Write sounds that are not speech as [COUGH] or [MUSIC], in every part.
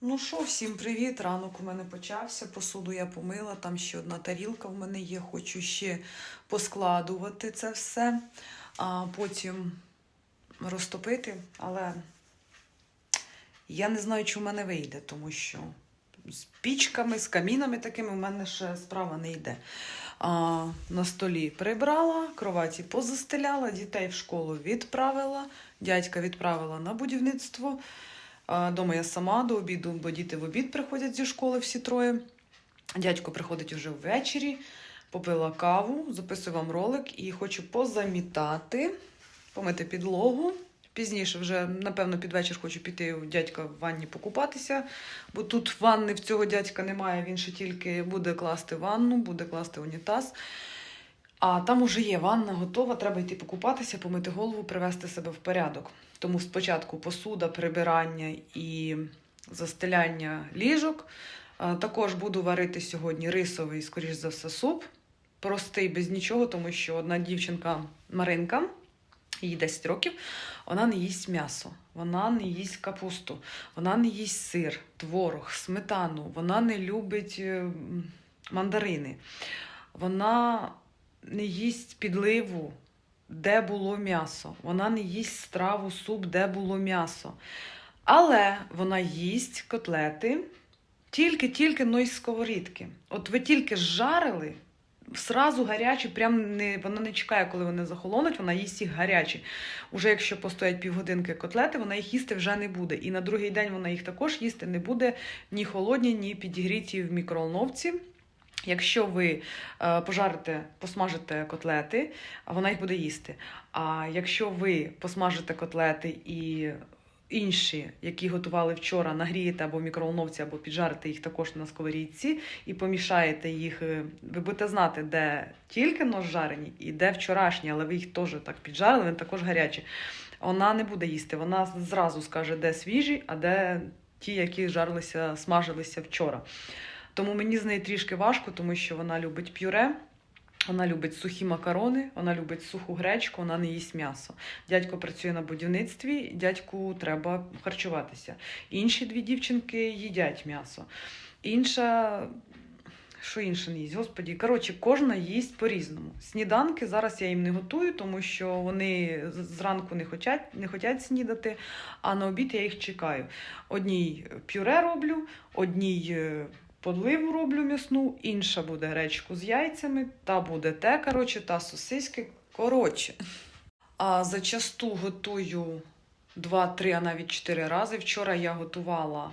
Ну що, всім привіт! Ранок у мене почався. Посуду я помила, там ще одна тарілка в мене є. Хочу ще поскладувати це все, а потім розтопити. Але я не знаю, чи в мене вийде, тому що з пічками, з камінами такими в мене ще справа не йде. А, на столі прибрала, кроваті позастеляла, дітей в школу відправила, дядька відправила на будівництво. Дома я сама до обіду, бо діти в обід приходять зі школи всі троє. Дядько приходить уже ввечері, попила каву, записую вам ролик і хочу позамітати, помити підлогу. Пізніше вже, напевно, під вечір хочу піти у дядька в ванні покупатися, бо тут ванни в цього дядька немає, він ще тільки буде класти ванну, буде класти унітаз. А там уже є ванна готова, треба йти покупатися, помити голову, привести себе в порядок. Тому спочатку посуда, прибирання і застеляння ліжок. Також буду варити сьогодні рисовий, скоріш за все, суп. Простий, без нічого, тому що одна дівчинка Маринка, їй 10 років, вона не їсть м'ясо, вона не їсть капусту, вона не їсть сир, творог, сметану, вона не любить е, мандарини, вона не їсть підливу, де було м'ясо. Вона не їсть страву, суп, де було м'ясо. Але вона їсть котлети тільки-тільки но із сковорідки. От ви тільки зжарили, сразу гарячі, прям не, вона не чекає, коли вони захолонуть, вона їсть їх гарячі. Уже якщо постоять півгодинки котлети, вона їх їсти вже не буде. І на другий день вона їх також їсти не буде ні холодні, ні підігріті в мікроволновці. Якщо ви е, пожарите, посмажите котлети, вона їх буде їсти. А якщо ви посмажите котлети і інші, які готували вчора, нагрієте або в мікроволновці, або піджарите їх також на сковорідці і помішаєте їх, е, ви будете знати, де тільки но жарені і де вчорашні, але ви їх теж так піджарили, вони також гарячі. Вона не буде їсти, вона зразу скаже, де свіжі, а де ті, які жарилися, смажилися вчора. Тому мені з нею трішки важко, тому що вона любить пюре, вона любить сухі макарони, вона любить суху гречку, вона не їсть м'ясо. Дядько працює на будівництві, дядьку треба харчуватися. Інші дві дівчинки їдять м'ясо. Інша. Що інше не їсть? Господі, коротше, кожна їсть по-різному. Сніданки зараз я їм не готую, тому що вони зранку не хочуть, не хочуть снідати, а на обід я їх чекаю. Одній пюре роблю, одній е, подливу роблю м'ясну, інша буде гречку з яйцями, та буде те, коротше, та сосиски. Коротше. А зачасту готую 2-3, а навіть 4 рази. Вчора я готувала.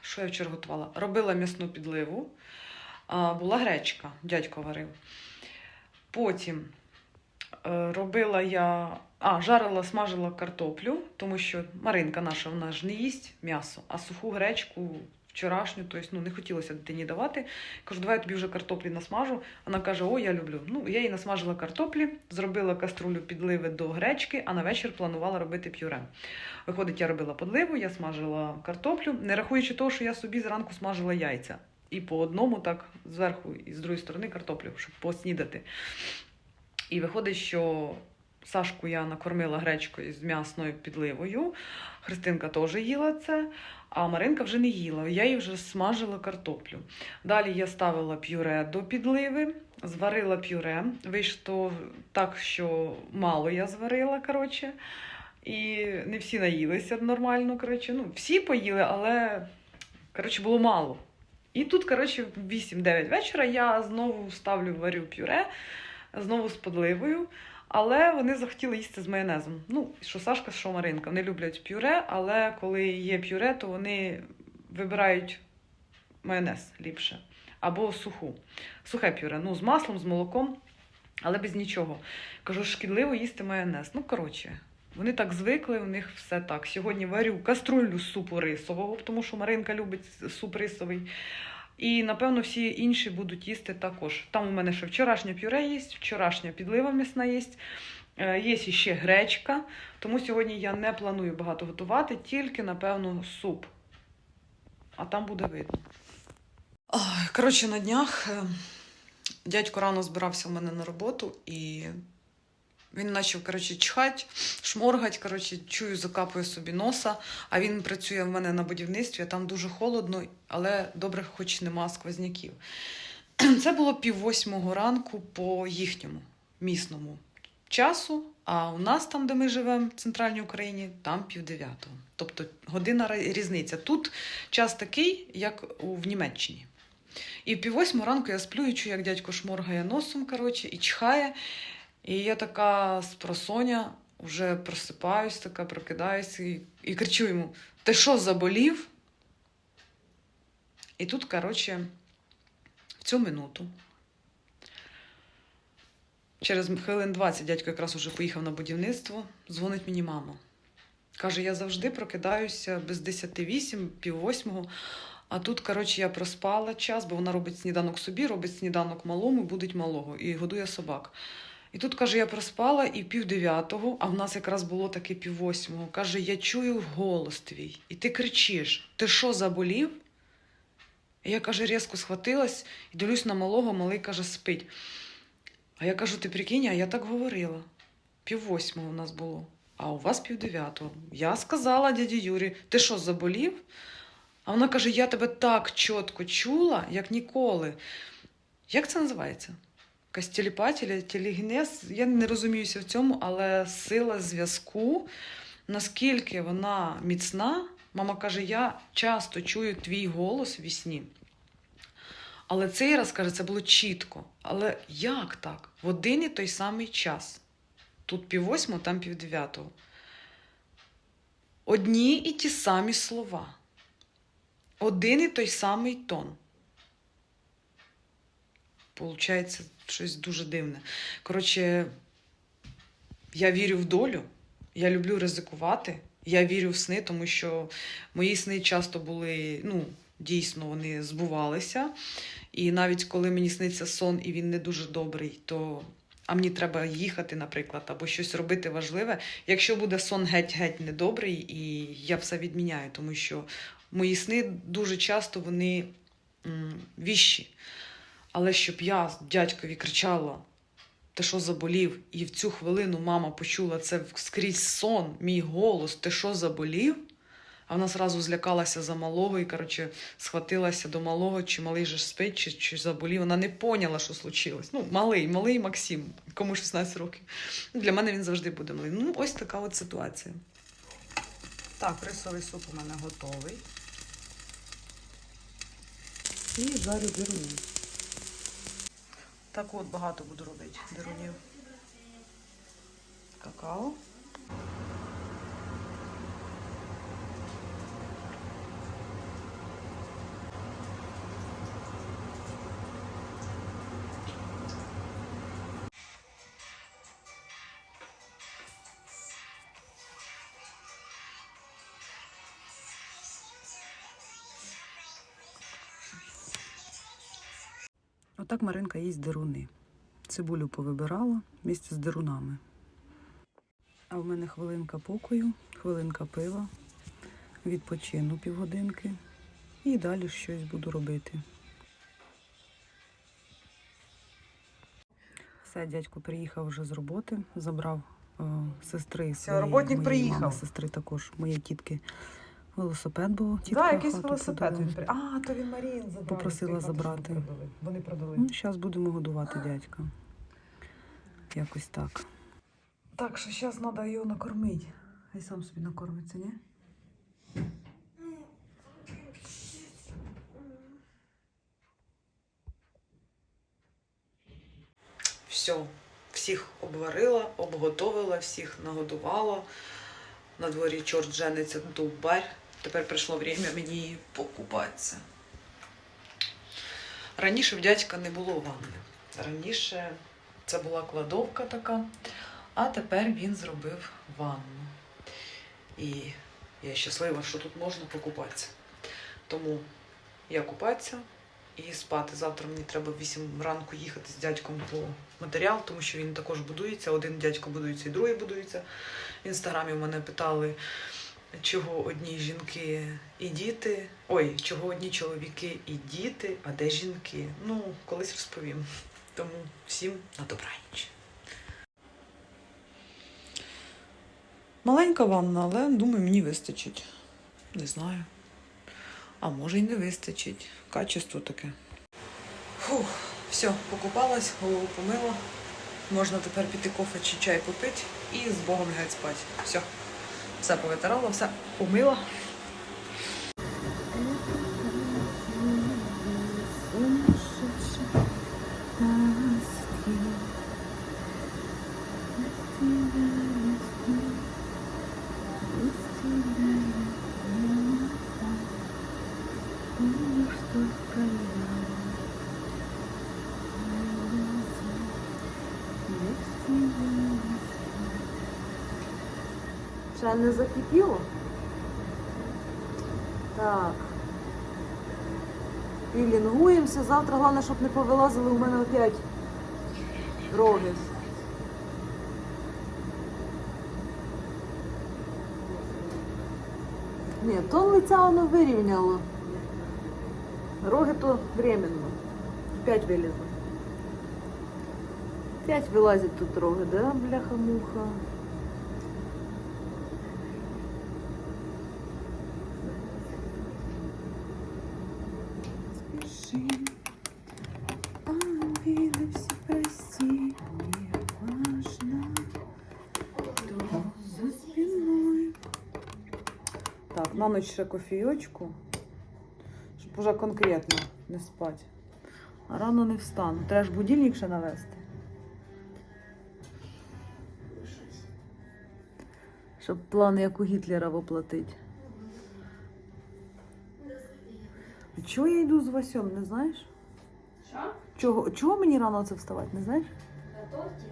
Що я вчора готувала? Робила м'ясну підливу. А, була гречка, дядько варив. Потім е, робила я. А, жарила, смажила картоплю, тому що Маринка наша вона ж не їсть м'ясо, а суху гречку вчорашню, тобто ну, не хотілося дитині давати. Кажу, давай я тобі вже картоплі насмажу. Вона каже: О, я люблю. Ну, я їй насмажила картоплі, зробила каструлю підливи до гречки, а на вечір планувала робити пюре. Виходить, я робила подливу, я смажила картоплю, не рахуючи того, що я собі зранку смажила яйця. І по одному, так, зверху і з другої сторони картоплю, щоб поснідати. І виходить, що Сашку я накормила гречкою з м'ясною підливою. Христинка теж їла це, а Маринка вже не їла. Я їй вже смажила картоплю. Далі я ставила пюре до підливи, зварила пюре. Вийшло так, що мало я зварила, коротше. І не всі наїлися нормально. Коротше. Ну, всі поїли, але коротше, було мало. І тут, коротше, в 8-9 вечора я знову ставлю варю пюре, знову з подливою. Але вони захотіли їсти з майонезом. Ну, що Сашка, що Маринка. Вони люблять пюре, але коли є пюре, то вони вибирають майонез ліпше. Або суху. Сухе пюре. Ну, з маслом, з молоком, але без нічого. Кажу, шкідливо їсти майонез. Ну, коротше, вони так звикли, у них все так. Сьогодні варю каструлю з супу рисового, тому що Маринка любить суп рисовий. І, напевно, всі інші будуть їсти також. Там у мене ще вчорашнє пюре є, вчорашня підлива м'ясна є. Е, Є ще гречка, тому сьогодні я не планую багато готувати, тільки, напевно, суп. А там буде видно. Коротше, на днях е, дядько рано збирався в мене на роботу і Він почав коротше, чхати, шморгать, коротше, чую, закапує собі носа. А він працює в мене на будівництві, там дуже холодно, але добре, хоч нема сквозняків. [CLEARS THROAT] Це було пів восьмого ранку по їхньому місному часу. А у нас, там, де ми живемо, в центральній Україні, там пів дев'ятого. Тобто година різниця. Тут час такий, як у, в Німеччині. І в пів восьмого ранку я сплю і чую, як дядько шморгає носом, коротше, і чхає. І я така з просоня вже просипаюсь, така прокидаюся і, і кричу йому: Ти що заболів? І тут, коротше, в цю минуту. Через хвилин 20 дядько якраз уже поїхав на будівництво, дзвонить мені мама. Каже, я завжди прокидаюся без 10-8, пів восьмого. А тут, коротше, я проспала час, бо вона робить сніданок собі, робить сніданок малому, будить малого і годує собак. І тут, каже, я проспала і пів дев'ятого, а в нас якраз було таки пів восьмого. Каже, я чую голос твій, і ти кричиш: ти що заболів? І я каже, різко схватилась і дивлюсь на малого, малий каже, спить. А я кажу, ти прикинь, а я так говорила. Пів восьмого у нас було, а у вас пів дев'ятого. Я сказала дяді Юрі, ти що, заболів? А вона каже: я тебе так чітко чула, як ніколи. Як це називається? Якась телепатія, телегенез? Я не розуміюся в цьому, але сила зв'язку, наскільки вона міцна, мама каже, я часто чую твій голос в сні. Але цей раз, каже, це було чітко. Але як так? В один і той самий час. Тут пів восьмого, там пів дев'ятого. Одні і ті самі слова. Один і той самий тон. Получається щось дуже дивне. Коротше, я вірю в долю, я люблю ризикувати, я вірю в сни, тому що мої сни часто були, ну, дійсно, вони збувалися. І навіть коли мені сниться сон і він не дуже добрий, то а мені треба їхати, наприклад, або щось робити важливе. Якщо буде сон геть-геть недобрий, і я все відміняю, тому що мої сни дуже часто вони м, віщі. Але щоб я дядькові кричала, ти що заболів? І в цю хвилину мама почула це скрізь сон, мій голос, ти що заболів? А вона зразу злякалася за малого і, коротше, схватилася до малого, чи малий же спить, чи, чи заболів. Вона не поняла, що случилось. Ну, малий, малий Максим, кому 16 років. Ну, Для мене він завжди буде малий. Ну, ось така от ситуація. Так, рисовий суп у мене готовий. І жарю дируни. Так от багато буду робити дирунів. Какао. Отак Маринка їсть деруни. Цибулю повибирала місце з дерунами. А в мене хвилинка покою, хвилинка пива, відпочину півгодинки і далі щось буду робити. Все, дядько приїхав вже з роботи, забрав е, сестри своєї, роботник приїхав. мами, сестри також, моєї тітки. Велосипед, бо тітка Так, якийсь хату велосипед він при... А, то він Марін забрав. Попросила забрати. продали. Вони продали. Ну, зараз будемо годувати дядька. Якось так. Так, що зараз треба його накормити. Хай сам собі накормиться, ні? Все, всіх обварила, обготовила, всіх нагодувала. На дворі чорт жениться дубарь. Тепер прийшло время мені покупатися. Раніше в дядька не було ванни. Раніше це була кладовка така, а тепер він зробив ванну. І я щаслива, що тут можна покупатися. Тому я купатися і спати. Завтра мені треба в 8 ранку їхати з дядьком по матеріал, тому що він також будується. Один дядько будується і другий будується. В інстаграмі мене питали, чого одні жінки і діти. Ой, чого одні чоловіки і діти, а де жінки? Ну, колись розповім. Тому всім на добраніч. Маленька ванна, але думаю, мені вистачить. Не знаю. А може й не вистачить. Качество таке. Фух, все, покупалась, голову помила. Можна тепер піти кофе чи чай попити і з Богом геть спати. Все. Все повитирала, все помила. Не закипіло? Так. Пілінгуємося. Завтра головне, щоб не повилазили у мене опять роги. Ні, тон лиця воно вирівняло. Роги то временно. П'ять вилізло. П'ять вилазить тут роги, да, бляха-муха. Прости, не важно, кто за спиной. Так, на ніч ще кофійочку, щоб уже конкретно не спати. А рано не встану. Треба ж будильник ще навести. Щоб план як у Гітлера воплотить. Чого я йду з Васьом, не знаєш? Що? Чого, чого мені рано це вставати, не знаєш? На торті?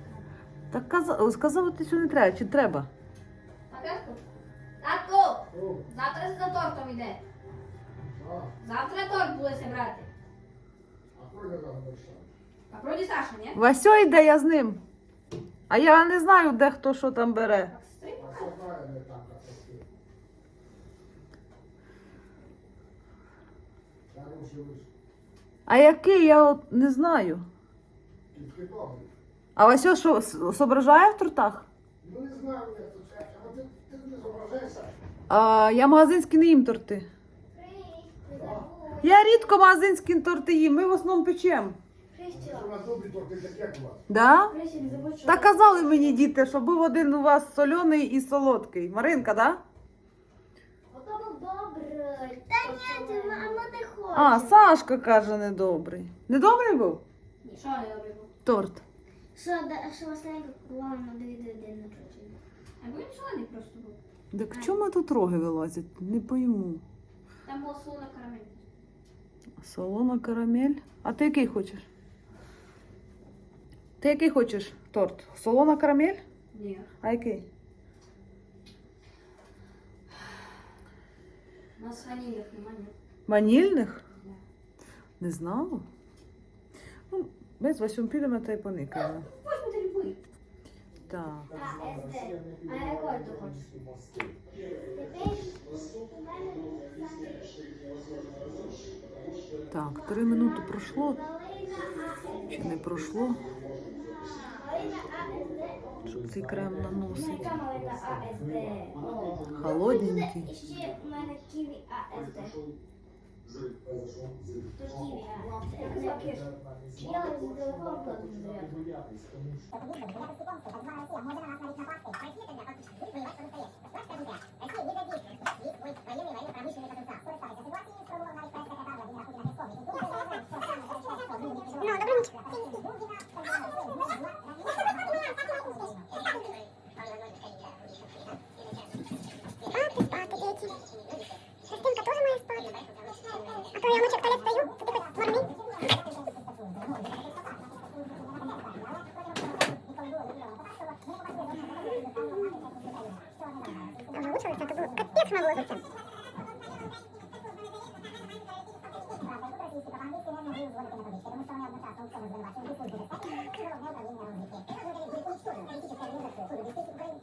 Так казав, сказати, що не треба, чи треба? Татку? Татку! Завтра за тортом йде. Завтра торт будете брати. А вроді Саша, ні? Васьо йде, я з ним. А я не знаю, де хто що там бере. Стрій. А який, я от не знаю. А Васьо що, соображає в тортах? Ну не знаю, як тут. А ти, ти не зображаєшся? А, я магазинські не їм торти. Я рідко магазинські торти їм, ми в основному печемо. Да? Та казали мені діти, що був один у вас соляний і солодкий. Маринка, да? Та ні, не хоче. А, Сашка каже, недобрий. Недобрий був? Ні, що не добре був? Торт. Що, да- що останнє купувала на дві народження? А він солоний просто був. Так чому тут роги вилазять? Не пойму. Там була солона карамель. Солона карамель. А ти який хочеш? Ти який хочеш торт? Солона карамель? Ні. А який? У нас ванільних немає. Ні. Ванільних? Не знала. Ну, ми з Васюм підемо та й поникаємо. Так. А, СД. А який ти хочеш? Тепер у мене Так, три минути пройшло. Чи не пройшло? Щоб цей крем? О. Холодненький. Ще в мене ківі АСД. То ківі АСД. Я з телефону кладу зарядку. Спати,